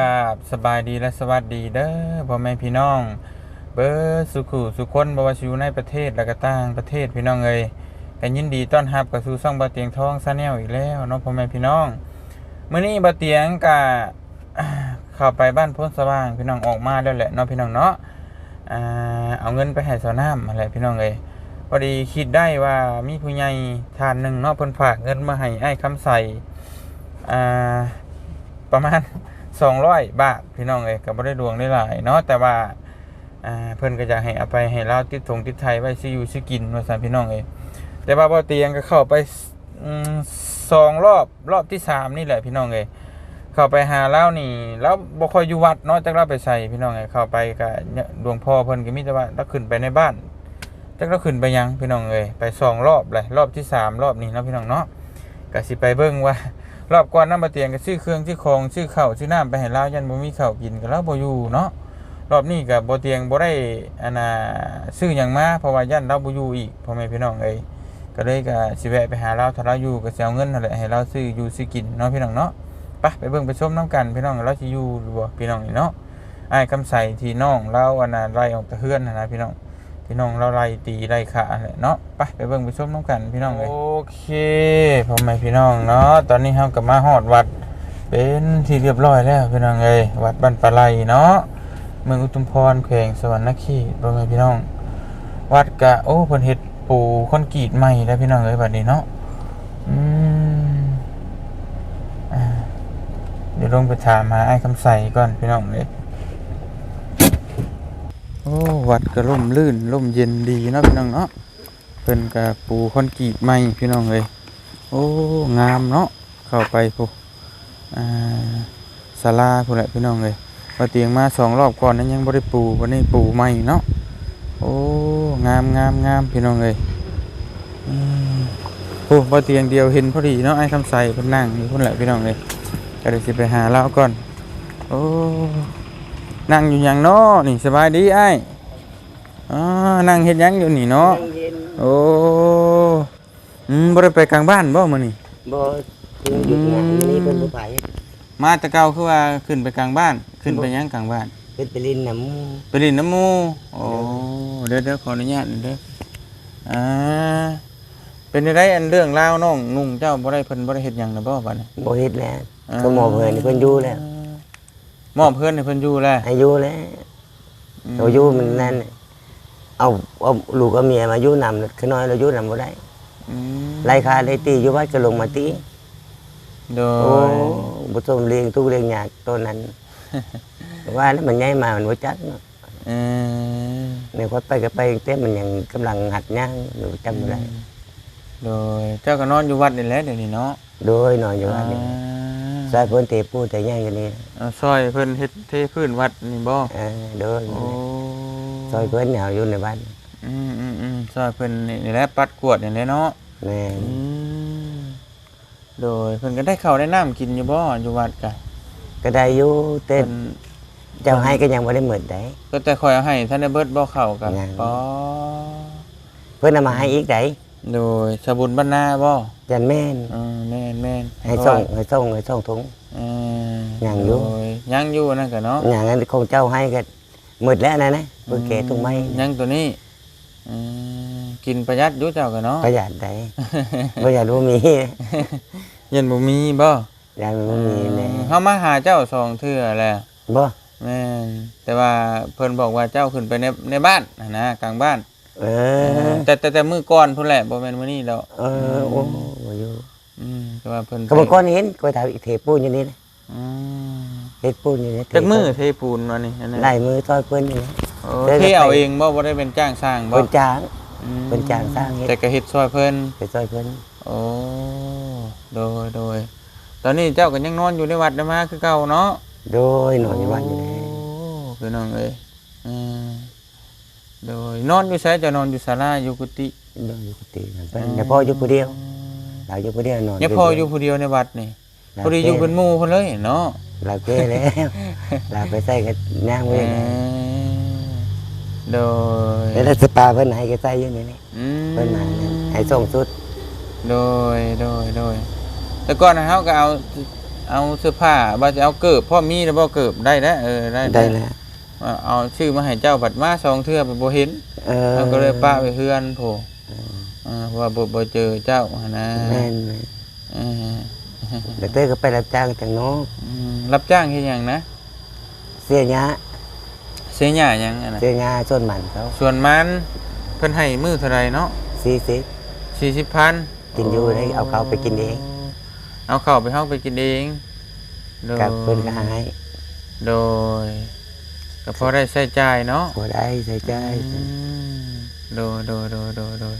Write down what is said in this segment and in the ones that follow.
กราบสบายดีและสวัสดีเด้อพ่อแม่พี่น้อง เบิร์สุขุสุคนบวาชิวในประเทศและก็ต่างประเทศพี่น้องเอยกันยินดีต้อนรับกับสู่ช่องบาเตียงทองซาแนลอีกแล้วเนาะพ่อแม่พี่น้องเมื้อนี้บาเตียงกะเข้าไปบ้านพ้นสว่างพี่น้องออกมาแล้วแหละเนาะพี่น้องเนาะเอาเงินไปให้สาวน้ำอะไรพี่น้องเอยพอดีคิดได้ว่ามีผู้ใหญ่ทานหนึ่งเนาะเพิ่นฝากเงินมาให้ไอ้คำใส่ประมาณ 200 บาทพี่น้องเอ้ยก็บ่ได้ดวงได้หลายเนาะแต่ว่าอ่าเพิ่นก็จะให้เอาไปให้เราติดถงติดไทยไว้ซื้ออยู่ซื้อกินว่าซั่นพี่น้องเอ้ยแต่ว่าบ่เตียงก็เข้าไปอืมสองรอบรอบที่สามนี่แหละพี่น้องเอ้ยเข้าไปหาเล่านี่แล้วบ่ค่อยอยู่วัดเนาะจักเราไปใส่พี่น้องเอ้ยเข้าไปก็หลวงพ่อเพิ่นก็มีแต่ว่าเราขึ้นไปในบ้านจักเราขึ้นไปยังพี่น้องเอ้ยไปสองรอบเลยรอบที่สามรอบนี้เนาะพี่น้องเนาะก็สิไปเบิ่งว่า รอบก่อนน้ำมาเตียงก็ซื้อเครื่องซื้อของซื้อข้าวซื้อน้ำไปให้ลาวยันบ่มีข้าวกินก็แล้วบ่อยู่เนาะรอบนี้ก็บ่เตียงบ่ได้อันน่ะซื้อหยังมาเพราะว่ายันเราบ่อยู่อีกพ่อแม่พี่น้องเอ้ยก็เลยก็สิแวะไปหาเราถ้าเราอยู่ก็สิเอาเงินนั่นแหละให้เราซื้ออยู่ซื้อกินเนาะพี่น้องเนาะไปไปเบิ่งไปชมน้ำกันพี่น้องเราสิอยู่หรือบ่พี่น้องนี่เนาะไอ้คำใส่ที่น้องเราอันน่ะไล่ออกจากเฮือนนะพี่น้อง พี่น้องเราไล่ตีไล่ขาแหละเนาะไปไปเบิ่งไปชมน้ำกันพี่น้องเอ้ยโอเคพ่อแม่พี่น้องเนาะตอนนี้เฮาก็มาฮอดวัดเป็นที่เรียบร้อยแล้วพี่น้องเอ้ยวัดบ้านปลาไหลเนาะเมืองอุทุมพรแขวงสวรรณเขตพ่อแม่พี่น้อง วัดกะโอ้เพิ่นเฮ็ดปูคอนกรีตใหม่แล้วพี่น้องเอ้ยบัดนี้เนาะอืมอเดี๋ยวลงไปถามหาไอ้คำใสก่อนพี่น้องเอ้ย อ้วัดก็ร่มรื่นร่มเย็นดีเนาะพี่น้องเนาะเพิ่นกะปูคอนกรีตใหม่พี่น้องเอ้ยโอ้งามเนาะเข้าไปพุอ่าศาลาพุ่นแหละพี่น้องเลยมาเตียงมาสองรอบก่อนนั้นยังบ่ได้ปูวันนี้ปูใหม่เนาะโอ้งามงามงามพี่น้องเลยโอ้บ่เตียงเดียวเห็นพอดีเนาะไอ้คำใสเพิ่นนั่งอยู่พุ่นแหละพี่น้องเลยก็เลยสิไปหาเราก่อนโอ้ นั่งอยู่หยังเนาะนี่สบายดีไอ้อ๋อนั่งเฮ็ดหยังอยู่นี่เนาะเย็นโอ้อืมบ่ได้ไปกลางบ้านบ่มื้อนี้บ่ถึงหยุดงานนี่เพิ่นบ่ไปมาแต่เก่าคือว่าขึ้นไปกลางบ้าน ขึ้นไปหยังกลางบ้านเพิ่นไปเลินน้ำหมู่ไปเลินน้ำหมูโอ้เดี๋ยวเดี๋ยวขออนุญาตเด้ออ่าเป็นได้อันเรื่องราวน้องนุ่งเจ้าบ่ได้เพิ่นบ่ได้เฮ็ดหยังนะบ่บัดนี้บ่เฮ็ดแล้วก็หมอเพิ่นเพิ่นอยู่แล้ว มอบเพิ่นให้เพิ่นอยู่แล้วอายุแล้วเราอยู่มันนั่นน่ะเอาเอาลูกกับเมียมาอยู่นำคือน้อยเราอยู่นำบ่ได้อืมไล่คาไล่ตีอยู่วัดก็ลงมาตีโดโอ้ยบ่ต้องเลี้ยงทุกเลี้ยงยากตัวนั้นว่าแล้วมันใหญ่มามันบ่จักเนาะเออในวัดไปก็ไปเต้มันยังกำลังหัดย่างอยู่จำบ่ได้โดยเจ้าก็นอนอยู่วัดนี่แหละเดี๋ยวนี้เนาะโดยนอนอยู่วัดนี่อ่า ใส่เพิ่นเตะปูแต่ย่างกันนี่เอาซอยเพิ่นเฮ็ดเทพื้นวัดนี่บ่เออโดยโอ้ซอยเพิ่นเอาอยู่ในบ้านอืมอืมอืมซอยเพิ่นนี่นี่แหละปัดกวดนี่แหละเนาะแม่นอืมโดยเพิ่นก็ได้ข้าวได้น้ำกินอยู่บ่อยู่วัดกะก็ได้อยู่แต่เพิ่นเจ้าให้ก็ยังบ่ได้เหมือนได้ ก็แต่คอยเอาให้ท่านได้เบิดบ่เข้ากันยังอ๋อเพิ่นเอามาให้อีกได้ โดยสบุญบรรณาบ่จันแม่นอืมแม่นแม่นให้ส่งให้ส่งให้ส่งถุงอืมยังอยู่ โดยังอยู่นั่นก็เนาะอย่างนั้นคงเจ้าให้ก็หมดแล้วนะนะเพิ่นแก่ถุงไม้ยังตัวนี้อืมกินประหยัดอยู่เจ้าก็เนาะประหยัดได้บ่อยากรู้มียันบ่มีบ่อยากรู้มีแน่เฮามาหาเจ้าสองเทื่อแล้วบ่แม่นแต่ว่าเพิ่นบอกว่าเจ้าขึ้นไปในในบ้านน่ะนะกลางบ้าน เออแต่แต่แต่มื้อก่อนพุ่นแหละบ่แม่นมื้อนี้แล้วเออโอ้บ่อยู่อืมแต่ว่าเพิ่นก็บ่ก่อนเห็นก็ถามอีกเทปูนอยู่นี่นะอืมเฮ็ดปูนอยู่นี่จักมือเทปูนวะนี่อันนั้นไล่มือซอยเพิ่นอยู่นี่โอ้เทเทเอาเองบ่บ่ได้เป็นจ้างสร้างบ่เพิ่นจ้างอืมเพิ่นจ้างสร้างเฮ็ดแต่ก็เฮ็ดซอยเพิ่นไปซอยเพิ่นโอ้โดยโดยตอนนี้เจ้าก็ยังนอนอยู่ในวัดนะมาคือเก่าเนาะโดยนอนอยู่บ้านอยู่นี่โอ้คือน้องเอ้ยอืม โดยนอนอยู่ไสเจะนอนอยู่ศาลาอยู่กุฏินอนอยู่กุฏินั่นเพิ่นแต่พ่ออยู่ผู้เดียวเราอยู่ผู้เดียวนอนเนี่ยพออยู่ผู้เดียวในวัดนี่พอดีอยู่เป็นหมู่เพิ่นเลยเนาะเราเก้แล้วเราไปใส่กับย่างไว้เอนะอโดยแล้วสปาเพิ่นให้ก็ใส่อยู่นี่นี่อืมเพิ่นมาเนี่ยให้ส่งสุด โดยโดยโดยแต่ก่อนนะเฮาก็เอาเอาเสื้อผ้าว่าจะเอาเกิบพ่อมีแล้วบ่เกิบได้แล้วเออได้ได้แล้ว ว่าเอาชื่อมาให้เจ้าบัดมาสองเทื่อไปบ่เห็นเออเราก็เลยป้าไปเฮือนโผเออเพราะว่าบ่บ่เจอเจ้าหั้นนะแม่นแม่นเออเด็กเต้ก็ไปรับจ้างแต่งนอกอืมรับจ้างเฮ็ดหยังนะเสียหญ้าเสียหญ้าหยังอะนะเสียหญ้าส่วนมันเขาส่วนมันเพิ่นให้มื้อเท่าไหร่เนาะ40 40,000กินอยู่ได้เอาข้าวไปกินเองเอาข้าวไปเฮาไปกินเองโดยกับเพิ่นก็ให้ โดย ก็พอได้ใช้จ่ายเนาะบ่ได้ใส่ใจอืมโดยโดยโดยโดยโดย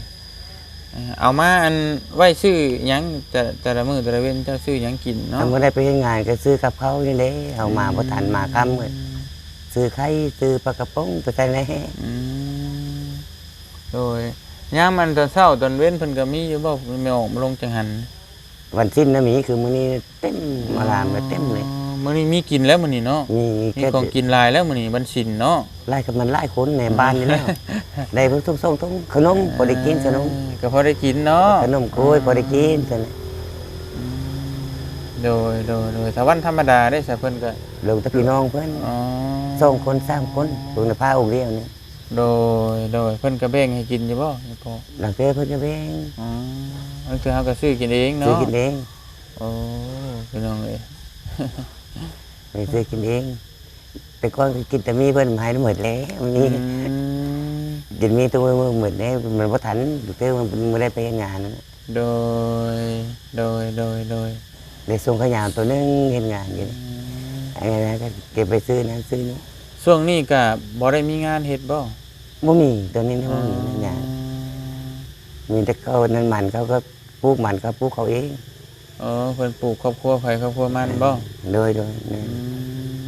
เอ่อเอามาอันไว้ซื้อหยังแต่แต่ละมื้อแต่ละเว้นเจ้าซื้อหยังกินเนาะทำบ่ได้ไปเฮ็ดงานก็ซื้อกับเขาวนี่แหละเอามาบ่ทันมาค่ำเลยซื้อไข่ซื้อปลากระป๋องไปใส่ในแห้อืมโดยยามมันตอนเช้าตอนเว้นเพิ่นก็มีอยู่บ่แม่ออกมาลงจังหันวันสิ้นนะหมีคือมื้อนี้เต็มมาลามก็เต็มเลยอ๋อ มื้อนี้มีกินแล้วมื้อนี้เนาะมีมีแค่ของกินหลายแล้วมื้อนี้วันศิลเนาะไล่กับมันไล่คนในบ้านนี่แล้วได้เพิ่งส่งส่งต้องขนมพอได้กินขนมเออก็พอได้กินเนาะขนมกล้วยพอได้กินซั่นน่ะโดยโดยโดยถ้าวันธรรมดาได้ซะเพิ่นก็ลงแตะพี่น้องเพิ่นอ๋อสองคนสามคนลงในผ้าองค์เดียวนี่โดยโดยเพิ่นก็แบ่งให้กินอยู่บ่นี่พอหลังเต้เพิ่นก็แบ่งอ๋ออันคือเฮาก็ซื้อกินเองซื้อเนาะกินเองโอ้พี่น้องเอ้ย ไปซื้อกินเอง แต่ก่อนก็กินแต่มีเพิ่นมาให้หมดแล้วมันนี่อืมกินมีตัวมือหมดแล้วมันบ่ทันลูกเต้มันบ่ได้ไปเฮ็ดงานนั่นน่ะโดย โดย โดย โดย ได้ส่งขยานตัวหนึงเฮ็ดงานอยู่ไอ้นั่นก็เก็บไปซื้อนั้นซื้อนี้ช่วงนี้ก็บ่ได้มีงานเฮ็ดบ่บ่มีตัวนี้นะบ่มีนั่นอย่างมีแต่เขานั่นมันเขาก็ปลูกมันเขาปลูกเขาเอง อ๋อเพิ่นปลูกครอบครัวไผครอบครัวมันบ่ โดยโดยนี่อื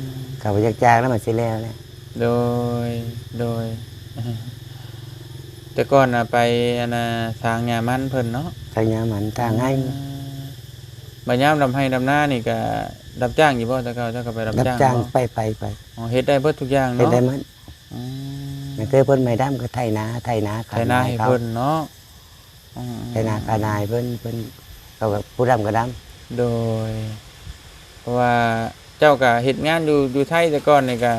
มเขาไปจากจ้างแล้วมันสิแล้วนะโดย โดย แต่ก่อนน่ะไปอันน่ะทางหญ้ามันเพิ่นเนาะทางยามันทางให้บัดยามดำให้ดำหน้านี่ก็รับจ้างอยู่บ่แต่เก่าเจ้าก็ไปรับรับจ้างจ้างบ่ไปไปไปอ๋อเฮ็ดได้เบิดทุกอย่างเฮ็ดเนาะได้มันอืมนั่นเคยเพิ่นไม่ดํก็ไถนาไถนาไถนาให้เขาเพิ่นเนาะอืม ไถนาคานายเพิ่นเพิ่น เขาก็ผู้ดํก็ดํโดย เพราะว่าเจ้าก็เฮ็ดงานอยู่อยู่ไทยแต่ก่อนนี่ก็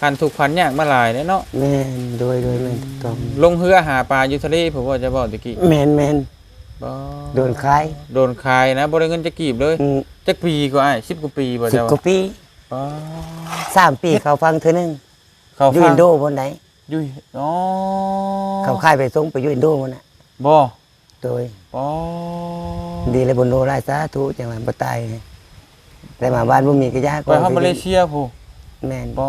พันทุกข์พันยากมาหลายแล้วเนาะแม่นโดยโดยแม่นถูกต้องลงเรือหาปลาอยู่ทะเลผมว่าจะบอกตะกี้แม่นแม่นบ่โดนคายโดนคายนะบ่ได้เงินจะกีบเลยอืมจักปีกว่าอ้าย10กว่าปีบ่สิบเจ้ากว่าปีบ่สามปีเขาฟังเทื่อนึงเขาอยู่ฟัอิงนโดบนไหน อยู่อ๋อเขาค่ายไปส่งไปอยู่อินโดบนน่ะบ่ โดยอ๋อดีเลยบนโนราสาธุจังหวัดบ่ตายได้มาบ้านบ่มีกระยาไปเฮามาเลเซียผู้แม่นบ่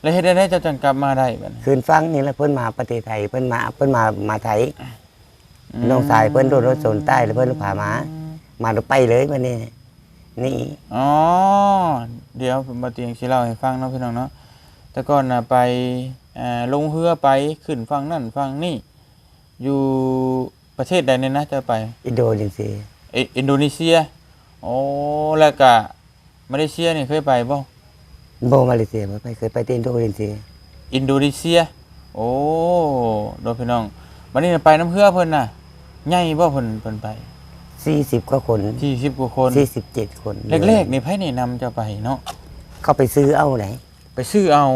แล้วเฮ็ดได้ได้เจ้าจังกลับมาได้บัดนี้คืนฟังนี่แหละเพิ่นมาประเทศไทยเพิ่นมาเพิ่นมามาไทยน้องสายเพิ่นโดนรถชนใต้แล้วเพิ่นพามามาแล้วไปเลยบัดนี้นี่อ๋อเดี๋ยวผมมาเตียงสิเล่าให้ฟังเนาะพี่น้องเนาะแต่ก่อนน่ะไปอ่าลงเรือไปขึ้นฝั่งนั่นฝั่งนี่อยู่ ประเทศใดเนี่ยนะจะไป อินโดนีเซียเออินโดนีเซียโอ้แล้วก็มาเลเซียนี่เคยไปบ่บ่มาเลเซียบ่ไปเคยไปที่อินโดนีเซียอินโดนีเซีย โอ้โดนพี่น้องวันนี้น่ะไปน้ำเรือเพิ่นน่ะใหญ่บ่เพิ่นเพิ่นไป40กว่าคน40กว่าคน47คนแรกๆนี่ไผแนะนำเจะไปเนาะเขาไปซื้อเอาไหนไปซื้อเอา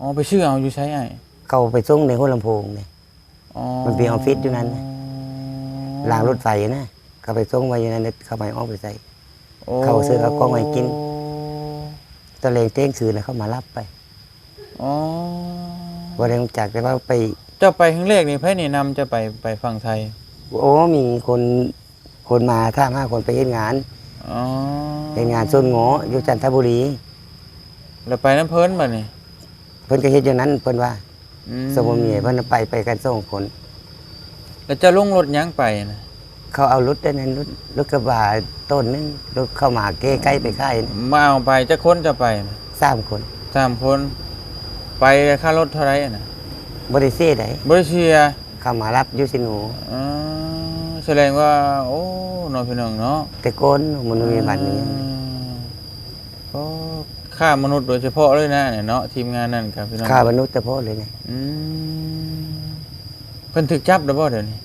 อ๋อไปซื้อเอาอยู่ใช้ไอ้เขาไปส่งในหัวลำโพงนี่อ๋อ มันมีออฟฟิศอยู่นั่นนะรางรถไฟนะเขาไปส่งไว้อยู่นั่นเขาไม่เอาไปใส่โอ้เขาซื้อเอากล้องไว้กินตะเลงเต้งคืนแล้วเขามารับไปอ๋อบ่ได้รู้จักแต่ว่าไป เจ้าไปครั้งแรกนี่ไผแนะนำจะไปไปฝั่งไทย โอ้มีคนคนมาท่าห้าคนไปเฮ็ดงานอ๋อเฮ็ดงานส้นงออยู่จันทบุรี แล้วไปน้ำเพิ่นบ่นี่เพิ่นก็เฮ็ดอยู่นั้นเพิ่นว่าอื สมมุติเมียเพิ่นไปไปกันสองคนแล้วจะลงรถหยังไปนะเขาเอารถได้นั้นรถรถกระบะต้นหนึงรถเข้ามาเก้ใกล้ไปค่ายนะมาเอาไปจะคนจะไปนะสามคนสามคน ไปค่ารถเท่าไหร่น่ะบ่ได้เสียใดบริเชียเข้ามารับอยู่สิหนูอ๋อแสดงว่า โอ้น้องพี่น้องเนาะแต่โกนมันมีบัตรนี้อืมก็ ฆ่ามนุษย์โดยเฉพาะเลยนะเนี่ยเนาะทีมงานนั่นครับพี่น้องค่ามนุษย์แต่พอเลยนะอืมเพิ่นถึกจับแล้วบ่เดี๋ยวนี้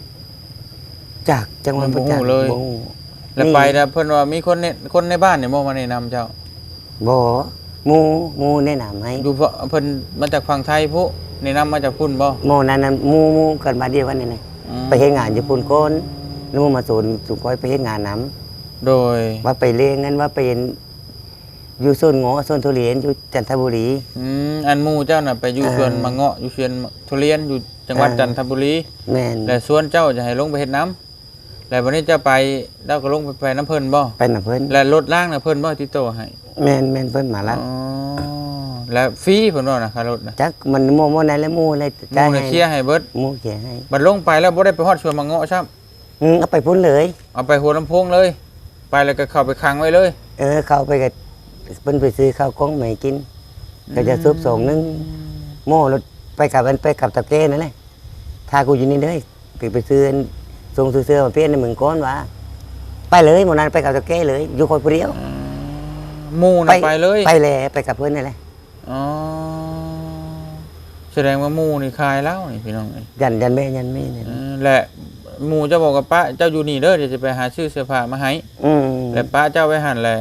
จากจังหวัดมันบ่ประจักษ์ฮู้เลยบ่ฮู้แล้วไปแล้วเพิ่นว่ามีคนในคนในบ้านเนี่ยบ่มาแนะนำเจ้าบ่หมู่หมู่แนะนำให้ดูเพราะเพิ่นมาจากฝั่งไทยผู้แนะนำมาจากพุ่นบ่หมู่นั้นน่ะหมู่หมู่กันมาเดียวกันนี่นะอืมไปเฮ็ดงานญี่ปุ่นก่อนแล้วหมู่มาสนสุขอยไปเฮ็ดงานนํโดยว่าไปเลี้ยงนั้นว่าไปเห็น อยู่โซนเงาะโซนทุเรียนอยู่จันทบุรี อืมอันหมู่เจ้าน่ะไปอยู่เออสวนมะเงาะอยู่สวนทุเรียนอยู่จังหวัดเออ จันทบุรีแม่นและสวนเจ้าจะให้ลงไปเฮ็ดน้ำแล้ววันนี้เจะไปเจ้าก็ลงไปไปน้ำเพิ่นบ่ไปน่ะเพิ่นและรถล่างน่ะเพิ่นบ่ติดต่อให้แม่นแม่นเพิ่นมารับอ๋อแล้วฟรีเพิ่นว่านะค่ารถน่ะจักมันโมโมนั้นแล้วหมู่อะไรหมู่น่ะเคลียร์ให้เบิดหมู่เคลียร์ให้บัดลงไปแล้วบ่ได้ไปฮอดสวนมะเงาะซ้ํอืมเอาไปพุ่นเลย เอาไปหัวลำโพงเลย ไปแล้วก็เข้าไปขังไว้เลย เออ เข้าไปกับ เพิ่นไปซื้อข้าวกล้องมาให้กินก็จะซุบส่งนึงโม่รถไปกับมันไปกับตะเก้นั่นแหละถ้ากูอยู่นี่เลยก็ไปซื้อส่งซื้อเสื้อมาเปลี่ยนในเมืองก้อนวะไปเลยหมดนั้นไปกับตะเก้เลย อยู่คนเดียวอืมหมู่น่ะไปเลย ไปเลยไปกับเพื่อนนั่นแหละอ๋อแสดงว่าหมู่นี่คายแล้วนี่พี่น้องเอ้ยยันยันแม่ยันแม่เนี่ยเออและหมู่เจะบอกกับป้าเจ้าอยู่นี่เด้อเดี๋ยวจะไปหาชื่อเสื้อผ้ามาให้อืมและป้าเจ้าไปหันแหละ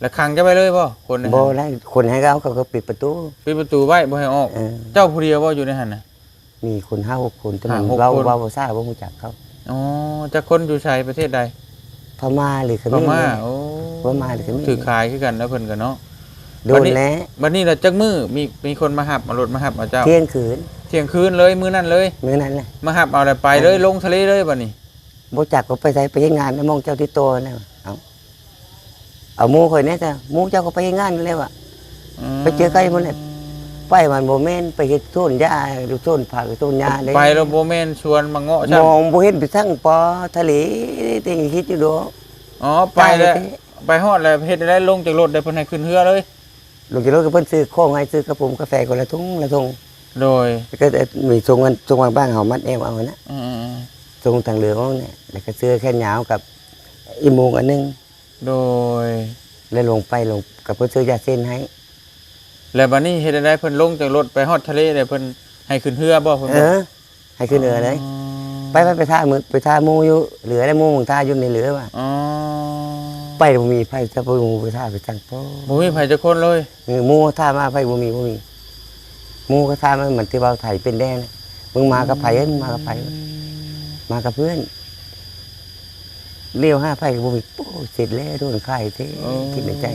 แล้วขังเจะไปเลยบ่คนนั้นโบแล้วคนให้เขาเขาก็ปิดประตูปิดประตูไว้บ่ให้ออก เออเจ้าผู้เดียวบ่อยู่ในหันน่ะ มีคนห้าหกคนแต่มันห้าหกเราคน เราบ่ทราบว่ารู้จักเขาอ๋อจะคนอยู่ไสประเทศใดพม่าหรือเขพมรม่าเนี่ยโอ้พม่าหรือเขมรถือขายคือกันแล้วเพิ่นก็เนาะ โดวันนนี้ แล้วบัดนี้เราจักมือมีมีคนมาหับเอารถมาหับเอาเจ้าเที่ยงคืนเที่ยงคืนเลยมื้อนั้นเลย มื้อนั้นแหละมาหับเอาแล้วไปเลยลงทะเลเลยบัดนี้บ่จักก็ไปใช้ไปเฮ็ดงานแล้วมองเจ้าที่โตนะ เอาเอาหมู่ข่อยแน่จ้ะหมู่เจ้าก็ไปเฮ็ดงานแล้วอะมไปเจอใครบ่เนี่ยไปมันบ่แม่นไปเฮ็ดต้นหญ้าหรือต้นผักหรือต้นหญ้าเลยไปแล้วบ่แม่นชวนมาเงาะมใช่องบ่เห็นไปทั้งปอทะเลติงคิดอยู่ดอกอ๋อไปแล้วไปฮอดแล้วเฮ็ดได้ลงจากรถได้เพิ่นให้ขึ้นเรือเลยลงจากรถก็เพิ่นซื้อของให้ซื้อกระปุกกาแฟคนละถุงละถุงโดยแล้วก็มีส่งกันส่งมาบ้านเฮามัดแอวเอานะอืมส่งทางเรือเอาเนี่ยแล้วก็ซื้อแค่ยาวกับอีโมงอันหนึงๆ โดย แล้วลงไปลงกับเพิ่นซื้อยาเส้นให้ แล้วบัดนี้เฮ็ดได้เพิ่นลงจากรถไปฮอดทะเลได้เพิ่นให้ขึ้นเรือบ่เพิ่นเออให้ขึ้นเรือเลย ไปไปไปท่ามือไปท่าหมูอยู่เหลือแล้วหมูมึงท่าอยู่ในเหลือว่ะอ๋อไปบ่มีไผจะบ่มีไปท่าไปจังโปบ่มีไผจักคนเลย เออหมูท่ามาไผบ่มีบ่มีหมูก็ท่ามาเหมือนที่เบาไทยเป็นแดงนะมึงมากับไผเอ้ยมึงมากับไผมากับเพื่อน เลี้ยวห้าไผก็บ่มีโอ้เสร็จแล้วโดนไข่เท่อ๋อคิดในใจ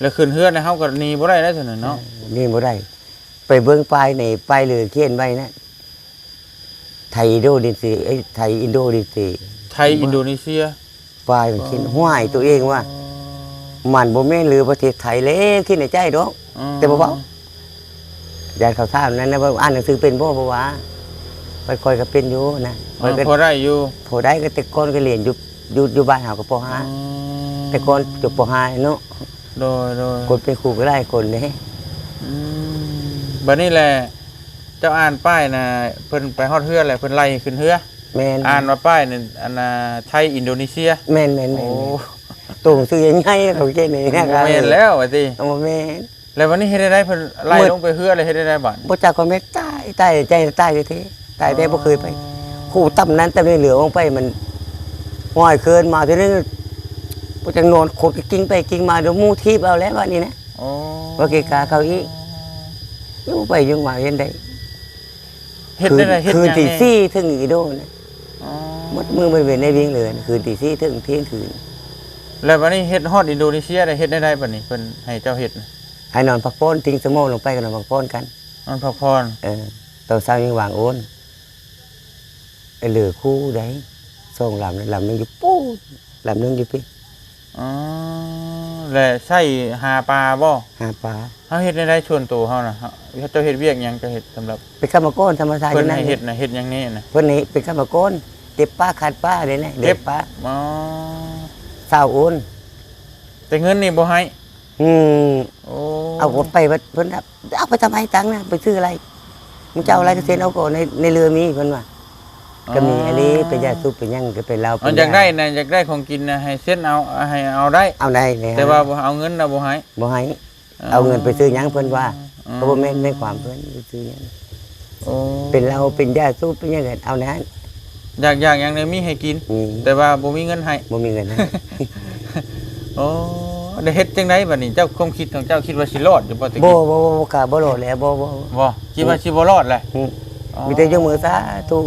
แล้วขึ้นเรือนะเฮาก็หนีบ่ได้แล้วซั่นน่ะเนาะนี่บ่ได้ ไปเบิ่งปลายในปลายเรือเขียนไว้นะไทยอินโดนีเซียไอ้ยไทยอินโดนีเซียไทยอินโดนีเซียปลายมันเขียนห้วยตัวเองว่า มันบ่แม่นหรือประเทศไทยเลยคิดในใจดอกอ๋อแต่บ่เว้า ยายเขาถามนั้นนะว่าอ่านหนังสือเป็นบ่บ่วะ ค่อยๆก็เป็นอยู่นะอ๋อค่อยพอได้อยู่ๆพอได้ก็แต่ก่อนก็เรียนอยู่อยู่อยู่บ้านเฮาก็ปอ๋อ .5 แต่ก่อนจบป .5 เนาะโดยโดยคนเป็นครูก็ได้คนเด้อืมบัดนี้แหละเจ้าอ่านป้ายน่ะเพิ่นไปฮอดเรือแหละเพิ่นไล่ขึ้นเรือแม่นอ่านว่าป้ายนี่อันน่ะไทยอินโดนีเซียแม่นแม่นโอ้แม่นตัวหนังสือยังไงเขาเขียนนี่นะครัแม่นแล้วว่าติเอามาแม่นแล้ววันนี้เฮ็ดได้ไดเพิ่นไล่มืดลงไปเรือเลยเฮ็ดได้ไดบัดบ่จักคนแม่นตายตายใจตายเท่ ๆตายแต่บ่เคยไปครูตํนั้นแต่ไม่เหลือลงไปมันห้อยเคินมาทีนึงบ่จักนอนขดกิ้งไปกิ้งมาเดี๋ยวหมู่ทีบเอาแล้วว่านี่นะโอ้ว่าเกกาเขาอีกอยู่ไปอยังมาเห็นได้เฮ็ดได้ไดเฮ็ดคืนหยังตีแน่สี่ถึงอีโดนะอ๋อหมดมือมันเป็นในวิ่งเลยนะคืนตีสี่ถึงเที่ยงคืนแล้ววันนี้เฮ็ดฮอดอินโดนีเซียได้เฮ็ดได้ไดบัดนี้เพิ่นให้เจ้าเฮ็ดน่ะให้นอนพักผ่อนทิ้งสมองลงไปกันนอนพักผ่อนกันมันพักพรเออตอนเช้ายังวางโอน ไอ้เหลือคู่ได้ส่งลำนึงลำนึงอยู่ปูดลำนึงอยู่พี่อ๋อและใช้หาปลาบ่หาปลาเฮาเฮ็ดได้ไดชวนตัวเฮาน่ะเฮาเจ้าเฮ็ดเวียกหยังเจ้าเฮ็ดสำหรับไปข้ามมาก้อนธรรมชาติเพิ่นนั่นให้เฮ็ดน่ะเฮ็ดหยังแน่น่ะเพิ่นนี่ไปข้ามมาก้อนเก็บปลาขาดปลาเลยนะเด็บปลาอ๋อเศร้าโอนแต่เงินนี่บ่ให้อืม โอ้เอากดไปเพิ่นเอาเอาไปทำไมตังค์นะไปซื้ออะไรมึงจะเอาอะไรก็เซ็นเอาก่อนในในเรือมีเพิ่นว่า ก็มีอันนี้เป็นยาสูบเป็นหยังก็เป็นเหล้าอันอยากได้นะอยากได้ของกินนะให้เส้นเอาให้เอาได้ เอาได้เลยแต่ว่าบ่เอาเงินนะบ่ให้ บ่ให้เอาเงินไปซื้อหยังเพิ่นว่าก็บ่แม่นในความเพิ่นไปซื้อหยังโอ้เป็นเหล้าเป็นยาสูบเป็นหยังก็เอานั้นอยากอยากอย่างใดมีให้กิน มีแต่ว่าบ่มีเงินให้บ่มีเงินให้ โอ้ได้เฮ็ดจังไดบัดนี้เจ้าความคิดของเจ้าคิดว่าสิรอดอยู่บ่ตะบ่กี้บ่บ่บ่กล้าบ่โลดแล้วบ่บ่บ่คิดว่าสิบ่รอดแหละอืมอ๋อมีแต่ยกมือสาธุ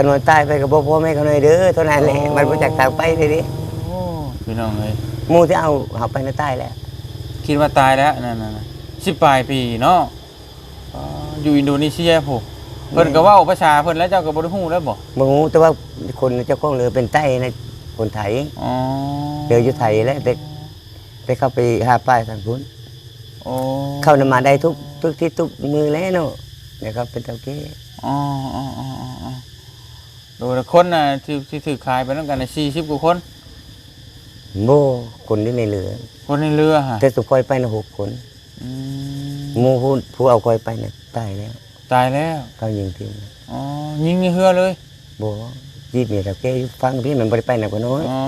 ขนอยตายไปกับบ่พ่อแม่ขนอยเด้อเท่านั้นแหละโอ้มันบ่จักทางไปเลยดิโอ้พี่น้องเอ้ยหมู่ที่เอาเฮาไปในใต้แล้วคิดว่าตายแล้วนั่นน่ะสิบปลายปีเนาะอ๋ออยู่อินโดนีเซียผู้เพิ่นก็เว้าภาษาเพิ่นแล้วเจ้าก็บ่ได้ฮู้แล้วบ่บ่ฮู้แต่ว่าคนเจ้าของเรือเป็นใต้นะคนไทยอ๋อเรืออยู่ไทยแล้วแต่แต่เข้าไปหาป้ายทางพุ้นโอ้เข้านำมาได้ทุกทุกที่ทุกมือแล้วเนาะนะครับเป็นเตาเก้อ๋ออ๋ออ๋ออ๋ออ๋อ โดยคนน่ะที่ที่ถือขายไปนำกันน่ะ40กว่าคน โบคนที่ในเรือ คนในเรือฮะแต่สุคอยไปนะหกคนอืมหมู่ผู้ผู้เอาคอยไปเนี่ยตายแล้วตายแล้วเขายิงทิ้งอ๋อยิงในเรือเลยโบยีบเนี่ยเตาเก้อยู่ฟังพี่มันบ่ได้ไปไหนกว่าน้อยอ๋อ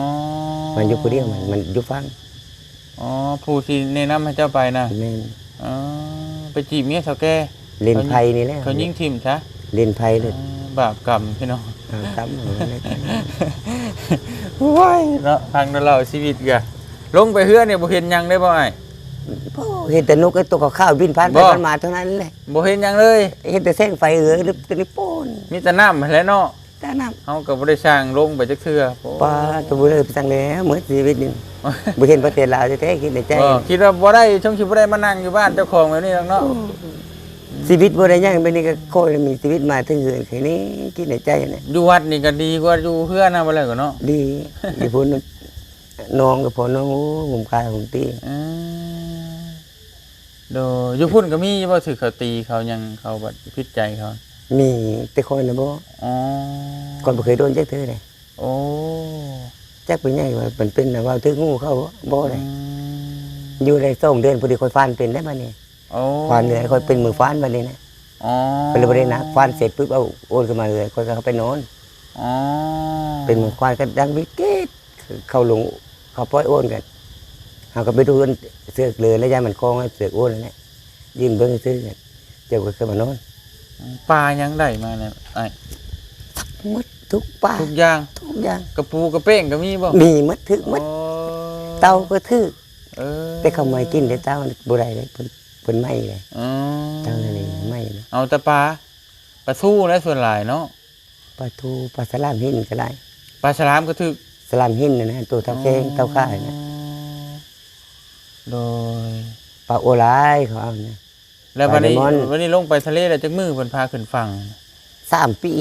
มันอยู่ผู้เดียวมันมันอยู่ฟังอ๋อผู้ที่แนะนำให้เจ้าไปน่ะแม่นอ๋อไปจีบเมียเฒ่าแก่เล่นไพ่นี่แหละเขายิงทิ่มซะเล่นไพ่เลยอ๋อบาปกรรมพี่น้อง เอาครับเอาเลยว้ายเนาะทางเราชีวิตกะลงไปเฮือเนี่ยบ่เห็นหยังได้บ่ไอ้โอ้เห็นแต่นกไอ้ตัวข้าวๆบินผ่านไปบ่ผ่านมาเท่านั้นแหละบ่เห็นหยังเลย เห็นแต่แสงไฟเออหรือตัวนี้โป้นมีแต่น้ำแหล้วเนาะตาน้เฮาก็บ่ได้สร้างลงไปจักเทื่อโอ้ำปลาตัวบุเลยไปสั่งแล้วเหมือนชีวิตนี่บ่เห็นประเทศลาวแท้ๆคิดในใจบ่คิดว่าบ่ได้ช่วงสิบ่ได้มานั่งอยู่บ้านเจ้าของแบบนี้หรอกเนาะ ชีวิตบ่ได้ยังไปนี่ก็โคตรมีชีวิตมาถึงเหือนแค่นี้คิดในใจเนี่ยอยู่วัดนี่ก็ดีกว่าอยู่เฮือนะบ่แล้วก็เนาะดีอีพุ่นน้องกับพ่อน้องโอ้ผมคายผมตีอืมโดอยู่พุ่นก็มีบ่ถือเขาตีเขาหยังเขาบัดผิดใจเขา มีแต่คนนะบ่อ๋อก่อนบ่เคยโดนจักเทื่อเลยโอ้จักเป็นไงว่าเป็นเป็นนะว่าถึงงูเข้าบ่ได้อืมอยู่ได้สองเดือนพอดีค่อยฟันเป็นได้บัดนี้โอ้ ฟันเลยค่อยเป็นมือฟันบัดนี้นะอ๋อก็เลยบ่ได้นะฟันเสร็จปุ๊บเอาโอนขึ้นมาเลยค่อยก็เข้าไปนอนอ๋อเป็นมือควานก็ดังวิกเกตเข้าลงเขาปล่อยโอนกันเขาก็ไปดูกันเสือกเลยแล้วยายมันคล้องให้เสือกโอนนั่นแหละยืนเบิ้งซื้อกันเจ้าก็ขึ้นมานอนปลายังได้มาเนี่ยไอ้หมดทุกป้าทุกอย่างทุกอย่างกระปูกระเป้งก็มีบ่มีหมดทึกหมดโอ้เต้าก็ทึกเออแต่เขาไม่กินได้เต้าบ่ได้เลย เพิ่นเพิ่นไม่เลยอ๋อเต้านั่นเองไม่นะเอาแต่ปลาปลาทูและส่วนหลายเนาะปลาทูปลาสลามหินก็ได้ปลาฉลามก็ถึกสลามหินนะนะตัวเท่าแกงเท่าข้านะโดยปลาโอลายเขาเอานะ แล้ววันนี้ปลาไดมอนด์วันนี้ลงไปทะเลแล้วจักมือเพิ่นพาขึ้นฝั่งสามปี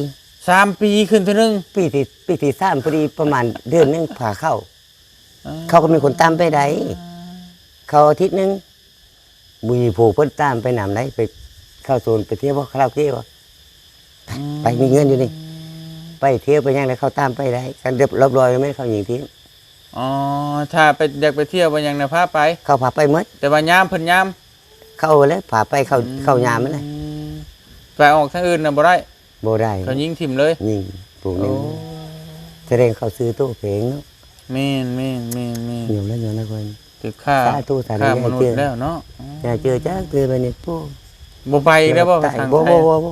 สามปีขึ้นเท่านึงปีที่ปีที่สามพอดีประมาณเดือนหนึงผ่าเข้า เขาก็มีคนตามไปได้เขาอาทิตย์หนึง บุญผูกเพิ่นตามไปนำได้ไปเข้าโซนไปเที่ยวว่าคาราโอเกะวะไปมีเงินอยู่นี่ ไปเที่ยวไปยังแล้วเขาตามไปได้กันเรียบรอบร้อยแล้วไม่ได้เขาหญิงทิ้งอ๋อถ้าไปอยากไปเที่ยวบ่ยังน่ะพาไป เขาพาไปหมดแต่ว่ายามเพิ่นยามเข้าแล้วพาไปเข้าเข้ายามมันเลยอืมไปออกทางอื่นน่ะบ่ได้โบได้เขายิงถิ่มเลย ยิงปลูกโอ้นี่แสดงเขาซื้อตู้เพลงเนาะแม่นแม่นแม่นแม่นอยู่แล้วอยู่นะคน ถือค่าสาธุสาธุค่ามนุษเจอย์แล้วเนาะอย่าเจอจ้าเจอไปนี่ปู้บ่ไปอีกแล้วบ่ตายทางบ่ไทบ่ยบ่บ่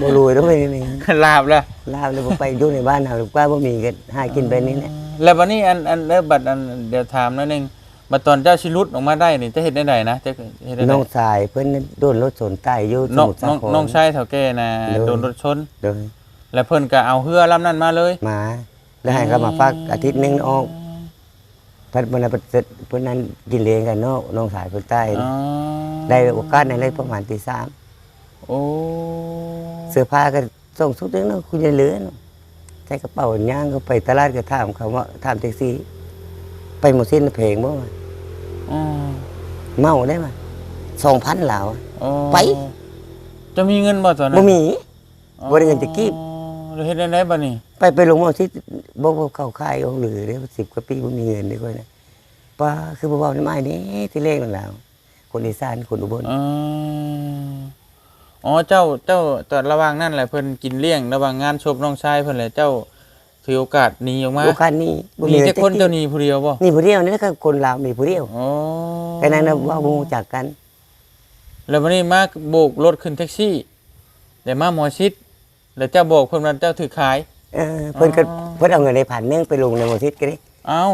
บ่รวยแล้วไปนี่ลาบแล้วลาบเลยบ่ไปอยู่ในบ้านเฮาหรือว่าบ่มีก็หากินไปนี่แหละแล้วบัดนี้อันอันแล้วบัดอันเดี๋ยวถามหนิดนึงบัดตอนเจ้าชิลุดออกมาได้นี่จะเฮ็ดได้ไดนะจะเฮ็ดได้ไดน้องสายเพิ่นโดนรถชนใต้อยู่สน้องมุทรสาน้องครน้องชายเฒ่าแก่น่ะเลยโดนรถชนเดินแล้วเพิ่นก็เอาเรือลำนั้นมาเลยมาแล้วให้เขามาฟักอาทิตย์หนึงออก เพิ่นบ่ได้เสร็จเพิ่นนั้นกินเลี้ยงกันเนาะน้องสายเพิ่นใต้ อ๋อได้โอกาสในเลยประมาณตีสามโอ้เสื้อผ้าก็ส่งสุดเด้งเนาะคุณจะเหลือเนาะใส่กระเป๋าย่างก็ไปตลาดก็ถามเขาว่าถามแท็กซี่ ไปหมดสิ้นเพลงบ่วะอ๋อเมาได้มา2,000หลาวอ๋อไป จะมีเงินบ่ตอนนั้นบ่มี บ่ได้เงินจะกีบ อ๋อ แล้วเฮ็ดได้ไดบัดนี้ไปไปลงมาที่บ่บ่เข้าค่ายเอาหรือเด้สิบกว่าปีบ่มีเงินได้ค่อยนะป้าคือบ่เว้าในไม้นี่ที่เลขนั่นแหล้วคนอีสานคนอุบลอ๋ออ๋อเจ้าเจ้าตอนระหว่างนั้นแหละเพิ่นกินเลี้ยงระหว่างงานศพน้องชายเพิ่นแหละเจ้าถือโอกาสหนีออกมาโอกาสนี้บ่มีเงิแต่คนจักเจ้าหนี้ผู้เดียวบ่นี่ผู้เดียวนี่ก็คนลาวมีผู้เดียวอ๋อแค่นั้นน่ะเว่าบ่รู้จักกัน แล้ววันนี้มาโบกรถขึ้นแท็กซี่แล้วมาหมอชิด แล้วเจ้าบอกเพิ่นว่าเจ้าถือขาย เออเพิ่นก็อ๋อ เพิ่นเอาเงินในพันหนึงไปลงในหมทิศก็ได้ เอ้า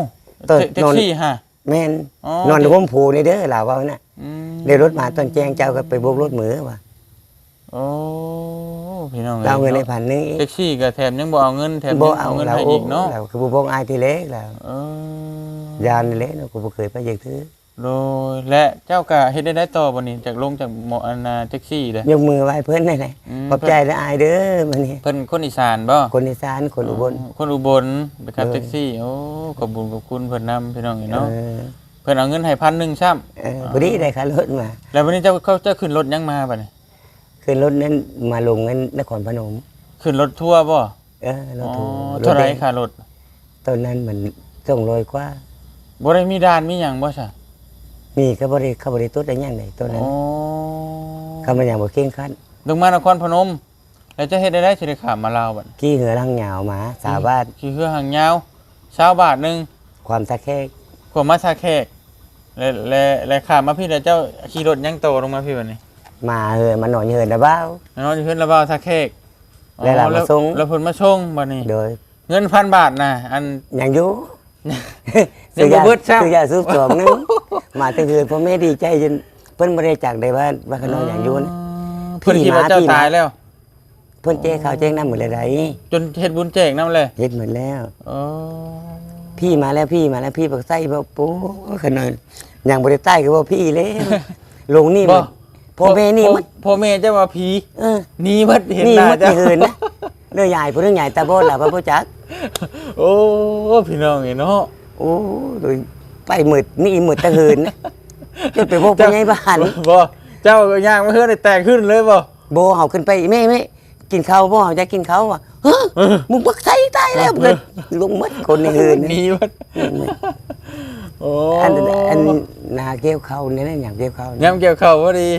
ต้นแท็กซี่ฮะ แม่นอ๋อ นอนร่มผูนี่เด้อล่ะว่าน่ะอืมได้รถมาตอนแจ้งเจ้าก็ไปโบกรถมือว่ะโอ้พี่น้องเราเอาเงินในเนาะพันหนึงอีกแท็กซี่ก็แถมยังบ่เอาเงินแถมบ่ยังเอาเอาเงินเราให้อีกเนาะเราคือบ่บงอายที่เล็กแล้วเออยานนี่เล็กเนาะกูบ่เคยไปเหยียกถือ โดยและเจ้าก็เฮ็ดได้ได้ต่อบ่นี่จากลงจากหมออันน่ะแท็กซี่เด้อยกมือไหว้เพิ่นได้ไหนอืมขอบใจและอายเด้อมื้อนี้ เพิ่นคนอีสานบ่คนอีสานคนอุบล คนอุบลไปขับเออ แท็กซี่โอ้ขอบคุญขอบคุณเพิ่นนำพี่น้องเนาะเออเพิ่นเอาเงินให้พันหนึ่งซ้ำเออพอดีได้ค่ารถมา แล้ววันนี้เจ้าเขาเจ้าขึ้นรถยังมาบัดนี้ขึ้นรถนั้นมาลงนั้นนครพนม ขึ้นรถทัวร์บ่เออรอ๋ถอทัวร์เท่าไหร่ถแดงค่ารถตอนนั้นมันต้องลอยกว่าบ่ได้มีด่านมีหยังบ่ซะ มีก็บ่ได้เข้าบ่ได้ตรวจได้หยังไดตอนนั้นอ๋อเขามาอย่างบ่เข่งครัดลงมานครพนม แล้วจะเฮ็ดได้ได้สิได้ข้ามมาลาวบัดกี้เหือลังเหงาหมาสาวบาทขี่เรือหางยาว20บาทหนึงความตะแคกขวมาซาแขกและและและข้ามมาพี่แล้วเจ้าขี่รถยังโตลงมาพี่บัดนี้มาเหือมันหนอนเหือนะบ้าวนอนอยู่เพิ่นระเบ้าซาแขกอ๋อแล้วเรามาส่งแล้วเพิ่นมาส่งบัดนี้โดยเงินพันบาทน่ะอันยังอยู่ยังบ่เบิดซ้ำซื้อยาสูบสองนึง มาแต่เหือพ่อแม่ดีใจจนเพิ่นบ่ได้จักได้ว่าว่าขนมอย่างอยู่นะเพิ่นคิดว่าพี่เจ้ามาตายแล้ว เพิ่นแจ้ข่าวแจ้งน้ำหมดเลยไดจนเฮ็ดบุญแจกน้ำเลยเฮ็ดหมดแล้วอ๋อพี่มาแล้วพี่มาแล้วพี่บอกไส้บอกปูขนาดอย่างบริใต้ก็บอกพี่เลยลงนี่มันพ่อแม่นี่พ่อมันพ่อแม่เจ้าว่าผีเออหนีมัดเห็นนี่หน้ามันเจ้าเหินนะเรื่องใหญ่ผู้เรื่องใหญ่ตาบอดล่ะพระพุทธจักโอ้พี่น้องไอ้เนาะโอ้โดย ไปหมืดนี่หมืดตะเหินนะจนไปพบผู้ใหญ่บ้านบ่เจ้าก็ย่างมาเฮือได้แตกขึ้นเลยบ่โบเฮาขึ้นไปแม่แม่กินข้าวบ่เฮาจะกินข้าวอะเฮ้อมึงบักไส้ตายแล้วเพิ่นลงหมดคนในเหินหนีมัดโอ้อันอันนาเกี่ยวข้าวนี่นะอย่างเกี่ยวข้าวนี่ยำเกี่ยวข้าวพอดี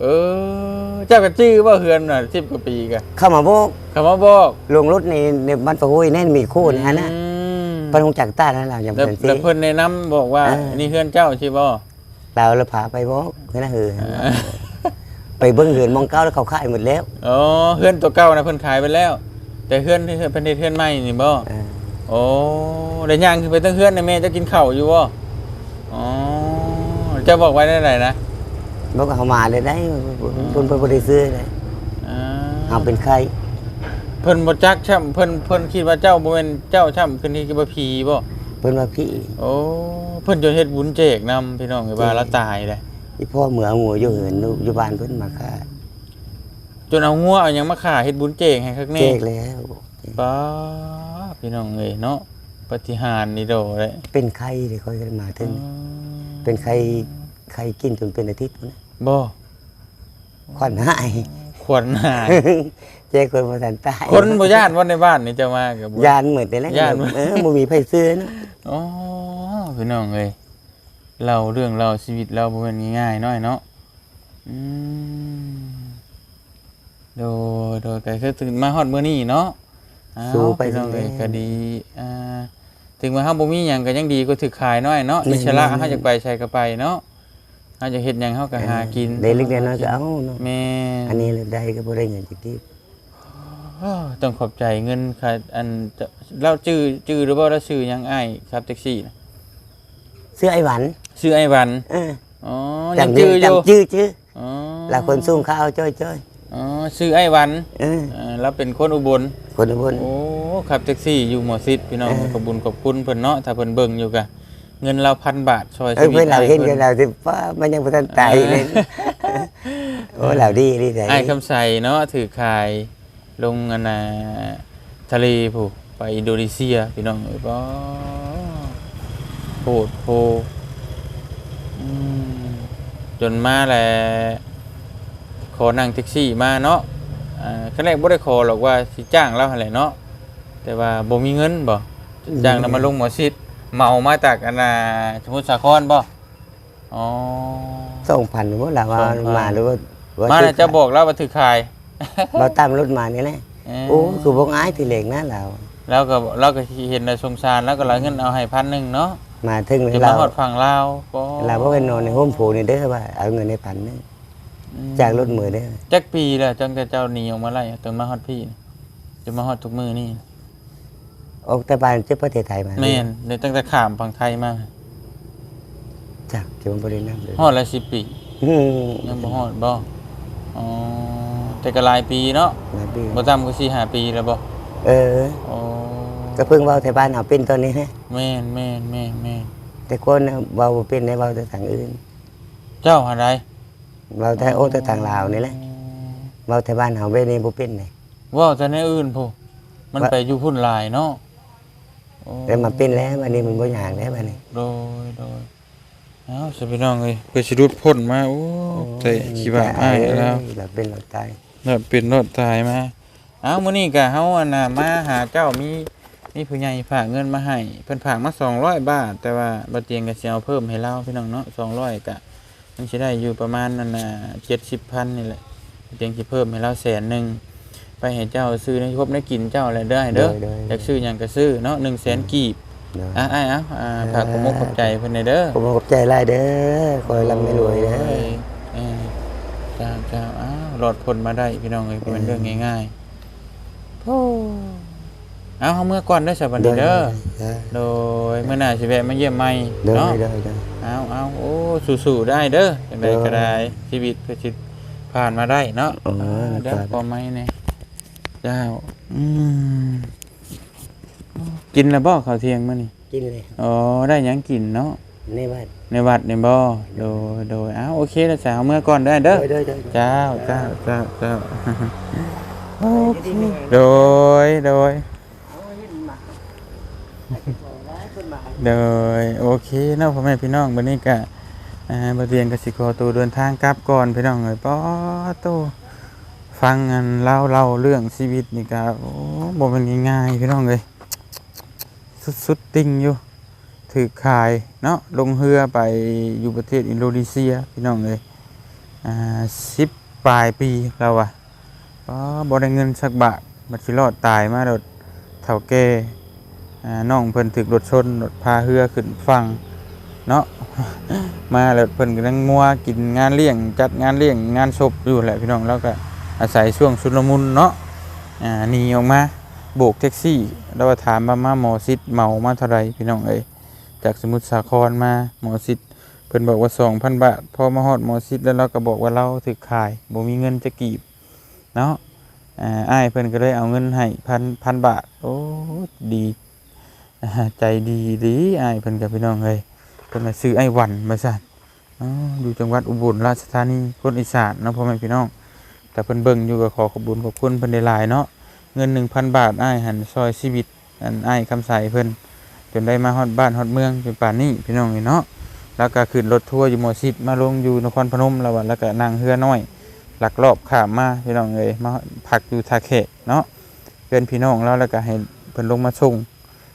เออเจ้าก็จื้อบ่เฮือนน่ะ10กว่าปีกะเข้ามาบอกคำว่าบอกลงรถในในบ้านปะโอยแน่นมีคู่นะฮะ นะอืมปนงจักรต้านั่นเราอย่างแล้วเป็นสิ แล้วเพิ่นแนะนํบอกว่าอ่า นี่เฮือนเจ้าใช่บ่เราเราพาไปบอกเพื่อนนะเหือไปเบิ้งเหือนมองเก้าแล้วเขาขายหมดแล้วอ๋อเฮือนตัวเก่านะเพิ่นขายไปแล้ว แต่เฮือนที่เพิ่นเฮ็ดเฮือนใหม่นี่บ่เออโอ้ได้ย่างขึ้นไปตั้งเฮือนนะแม่จะกินข้าวอยู่บ่อ๋อเจะบอกไว้ได้ไหนนะบอกว่าเขามาเลยได้เพิ่นเพิ่นบ่ได้ซื้อเลยอ่าเอาเป็นใคร เพิ่นบ่จักช่ำเพิ่นเพิ่นคิดว่าเจ้าบ่แม่นเจ้าช่ำขึ้นที่คือว่าผีบ่เพิ่นว่าพี่โอ้เพิ่นจะเฮ็ดบุญแจกนำพี่น้องไอ้ว่าละตายเลยที่พ่อเหมือเอาหัวอยู่เหือนอยู่บ้านเพิ่นมาค่ะจนเอางัวเอาหยังมาฆ่าเฮ็ดบุญแจกให้คักเจแน่กแล้วป้าพี่น้องเอ้ยเนาะปฏิหารย์นี่โดเลยเป็นใครเดี๋ยวค่อยกันมาถึงเป็นใครใครกินจนเป็นอาทิตย์พุ่นนะบ่ขวัญหาย ขวัญหายเจ๊คนบ่ทันตายคนบ่ย่านว่าในบ้านนี่จะมากับบ่ ยานเหมือนแต่ละย้านเออบ่มีไผซื้อนะอ๋อพี่น้องเอ้ยเราเรื่องเราชีวิตเราบ่แม่นง่ายๆน้อยเนาะอืมโดยโดยก็คือตื่นมาฮอดมื้อนี้เนาะอ้าวสู้ไปพี่น้องเอ้ยเรื่อยๆก็ดีอ่าถึงว่าเฮาบ่มีหยังก็ยังดีกว่าถึกขายน้อยเนาะอิสระเฮาอยากไปใช้ก็ไปเนาะ เฮาจะเฮ็ดหยังเฮาก็หากินได้เล็กได้น้อยก็เอาเนาะแม่อันนี้เลยได้ก็บ่ได้เงินจักทีอ้าวต้องขอบใจเงินค่ะอันจะเราจื้อจื้อหรือบ่เราชื่อหยังอ้ายครับแท็กซี่น่ะซื้อไอ้หวันชื่อไอ้หวันเอออ๋อยังจำจื้ออยู่จำชื่อชื่ออ๋อแลาวคนซุ่มข้าวจ้อยจ้อยอ๋อชื่อไอ้หวันเอออ่าเราเป็นคนอุบลคนอุบลโอ้ขับแท็กซี่อยู่หมอซิดพี่น้องเออขอบคุญขอบคุณเพิ่นเนาะถ้าเพิ่นเบิ่งอยู่กะ เงินเราพันบาทช่วยเอ้ชียวิตเพื่อนเราอ้เห็นพิ่กันเราสิป้ามันยังบ่ทันตายเลยโอ้เราดีดีใจไอ้คำใสเนาะถือขายลงอันน่ะทะเลผู้ไปอินโดนีเซียพี่น้องเอ้ยบ่โหดโพอืมจนมาแหละขอนั่งแท็กซี่มาเนาะอ่าครั้งแรกบ่ได้ขอหรอกว่าสิจ้างเราหั่นแหละเนาะแต่ว่าบ่มีเงินบ่จ้างเรามาลงหมอชิด เมามาจากอันน่ะสมุทรสาครบ่อ๋อสองพันว่าเราว่าสองพันมาหรือว่าว่ามาน่ะจะบอกเราว่าถือขาย เราตามรถมานี่แหละเอ้ยโอ้คือบ่อายที่เหล็กนะเรา แล้วก็เราก็เห็นในสงสารแล้วก็เลยเงินเอาให้พันหนึ่งเนาะมาถึงจะมาเราหอดฝั่งลาวก็เราบ่ไปนอนในห้องผูนี่เด้อว่าเอาเงินในพันนึงอืมจากรถมือเด้อจักปีแล้วจังแต่เจ้าหนีออกมาไล่จนมาฮอดพี่นี่จะมาฮอดทุกมือนี่ ออกแต่บ้านเจ้าประเทศไทยมาแม่นได้ตั้งแต่ข้ามฝั่งไทยมาจักจะมันบ่ได้นํเลยฮอดละ10ปีอืมยังบ่ฮอดบ่อ๋อแต่ก็หลายปีเนาะหลายปีบ่ต่ำกว่า4 5ปีแล้วบ่เอออ๋อก็เพิ่งเว้าแต่บ้านเฮาเป็นตอนนี้ฮะแม่นแม่นแม่นแม่นแต่คนน่ะเว้าบ่เป็นได้เว้าแต่ทางอื่น เจ้าหาไดเว้าแต่โอ้แต่ทางลาวนี่แหละเว้าแต่บ้านเฮาเว้นี่บ่เป็นเลยเว้าแต่ในอื่นพุมันว่าไปอยู่พุ่นหลายเนาะโอ้ แต่มาเป็นแล้ววันนี้มันบ่ยากแล้วบัดนี้โดยโดยเอ้าสิพี่น้องเอ้ยเพื่อสิรุดพ้นมาโอ้แต่คิดว่าอ้ายแล้วเราเป็นเราตายแล้วเป็นรถตายมาเอ้ามื้อนี้ก็เฮาอันน่ะมาหาเจ้ามีมีผู้ใหญ่ฝากเงินมาให้เพิ่นฝากมา200บาท แต่ว่าบ่เตียงก็สิเอาเพิ่มให้เราพี่น้องเนาะ200ก็มันสิได้อยู่ประมาณนั่นน่ะ70,000นี่แหละบ่เตียงสิเพิ่มให้เราแสนหนึง ไปให้เจ้าซื้อในครบในกินเจ้าอะไรได้เด้อโดยอยากซื้อหยังก็ซื้อเนาะ100,000กีบโดยอะอ้ายเอะอ่าฝากผมมุกขอบใจเพิ่นได้เด้อ ผมขอบใจหลายเด้อขอให้ร่ำให้รวยเด้อ เออเจ้าเจ้าอ้าวรอดพ้นมาได้พี่น้องเอ้ยเป็นเรื่องง่ายๆโอ้เอาเฮาเมื่อก่อนเด้อสวัสดีเด้อเด้อโดยเมื่อหน้าสิแวะมาเยี่ยมใหม่เด้อเนาะเด้อเด้อเอาเอาโอ้สู้ๆได้เด้อจังไดก็ได้ชีวิตเพื่อสิผ่านมาได้เนาะอ๋อเด้อครับพอไหมเนี่ย เจ้าอืมกินแล้วบ่ข้าวเที่ยงมื้อนี้กินเลยอ๋อได้หยังกินเนาะในบ้านในวัดในบ่โดยโดยอ้าวโอเคแล้วจ้าเอาเมื่อก่อนได้เด้อเด้อเด้อเจ้าเจ้าเจ้าเจ้าโดยโดยโดยโอเคเนาะพ่อแม่พี่น้องวันนี้ก็อ่าบทเรียนกสิกรตัวเดินทางกลับก่อนพี่น้องเลยป้อโต ฟังอันเล่าเล่าเรื่องชีวิตนี่ก็โอ้บ่เป็นง่ายๆพี่น้องเลยสุดๆติ่งอยู่ถือขายเนาะลงเรือไปอยู่ประเทศอินโดนีเซียพี่น้องเลยอ่าสิบปลายปีแล้วอะก็บ่ได้เงินสักบาทบัดสิรอดตายมาโดดเฒ่าแก่อ่าน้องเพิ่นถึกรถชนรถพาเรือขึ้นฝั่งเนาะมาแล้วเพิ่นกำลังมัวกินงานเลี้ยงจัดงานเลี้ยงงานศพอยู่แหละพี่น้องแล้วก็ อาศัยช่วงชุลมุนเนาะอ่าหนีออกมาโบกแท็กซี่ แล้วก็ถามว่ามาหมอซิดเมามาเท่าไรพี่น้องเอ้ยจากสมุทรสาครมาหมอซิดเพิ่นบอกว่า2,000บาทพอมาฮอดหมอซิดแล้วเราก็บอกว่าเราถึกขายบ่มีเงินจะกีบเนาะอ่าอ้ายเพิ่นก็เลยเอาเงินให้พันพันบาทโอ้ดีใจดีดีอ้ายเพิ่นกับพี่น้องเลยเพิ่นมาซื้อไอ้วันมาสั่นอ๋ออยู่จังหวัดอุบลราชธานีคนอีสานเนาะพ่อแม่พี่น้อง แต่เพิ่นเบิ่งอยู่ก็ขอขอบคุญขอบคุณเพิ่นได้หลายเนาะเงิน 1,000 บาทอ้ายหันซอยชีวิตอันอ้ายคำใสเพิ่นจนได้มาฮอดบ้านฮอดเมืองจนป่านนี้พี่น้องนี่เนาะแล้วก็ขึ้นรถทัวร์อยู่หมอชิดมาลงอยู่นครพนมแล้วว่าแล้วก็นั่งเรือน้อยหลักรอบข้ามมาพี่น้องเอ้ยมาพักอยู่ทาเขะเนาะเพื่อนพี่น้องแล้วแล้วก็ให้เพิ่นลงมาส่ง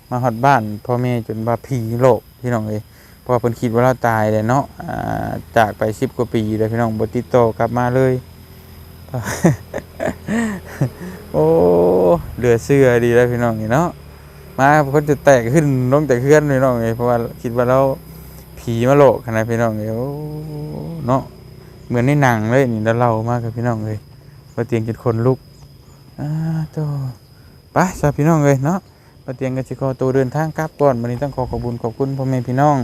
มาฮอดบ้านพ่อแม่จนว่าผีโลกพี่น้องเอ้ยพราะว่าเพิ่นคิดว่าเราตายเลยเนาะอ่าจากไป10กว่าปีแล้วพี่น้องบ่ติดต่อกลับมาเลย โอ้เหลือเชื่อดีแล้วพี่น้องนี่เนาะมาเพิ่นจะแตกขึ้นลงแต่เคลื่อนพี่น้องเอ้ยเพราะว่าคิดว่าเราผีมาโลกขนาดพี่น้องเอ้ยโอ้เนาะเหมือนในหนังเลยนี่แล้วเล่ามากกับพี่น้องเลยว่าเตียงจนคนลุกอ่าโตไปสาพี่น้องเลยเนาะว่าเตียงกันสิขอตัวเดินทางกลับก่อนวันนี้ต้องขอขอบคุญขอบคุณพ่อแม่พี่น้อง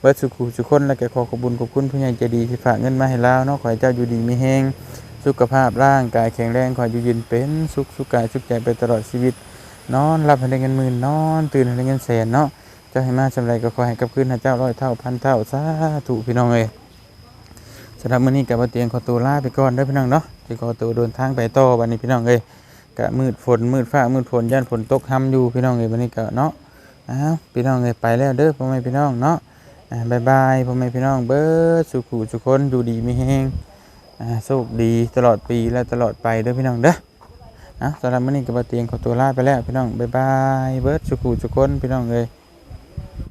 เบิดสุขุสุขคนและแกขอขอบคุญขอบคุณผู้ใหญ่ใจดีที่ฝากเงินมาให้เราเนาะขอให้เจ้าอยู่ดีมีแฮง สุขภาพร่างกายแข็งแรงขอให้อยู่ยืนเป็นสุขสุขกายสุขใจไปตลอดชีวิต นอนรับให้ได้เงินหมื่นนอน ตื่นให้ได้เงินแสนเนาะเจ้าให้มาสำไรก็ขอให้กับคืนให้เจ้าร้อยเท่าพันเท่าสาธุพี่น้องเอ้ยสำหรับมื้อนี้กับเตียงขอตัวลาไปก่อนเด้อพี่น้องเนาะสิขอตัวเดินทางไปต่อวันนี้พี่น้องเอ้ยกะมืดฝนมืดฟ้ามืดฝนย่านฝนตกห้ำอยู่พี่น้องเอ้ยวันนี้ก็เนาะอ้าวพี่น้องเอ้ยไปแล้วเด้อพ่อแม่พี่น้องเนาะอ่าบายบายพ่อแม่พี่น้องเบิร์ดสุขุสุขคนอยู่ดีมีแฮง สุขดีตลอดปีและตลอดไปด้วยพี่น้องเด้อนะสำหรับมื้อนี้ก็บเตียงขอตัวลาไปแล้วพี่น้องบ๊ายบายเบิร์ดสุขุสุคนพี่น้องเลย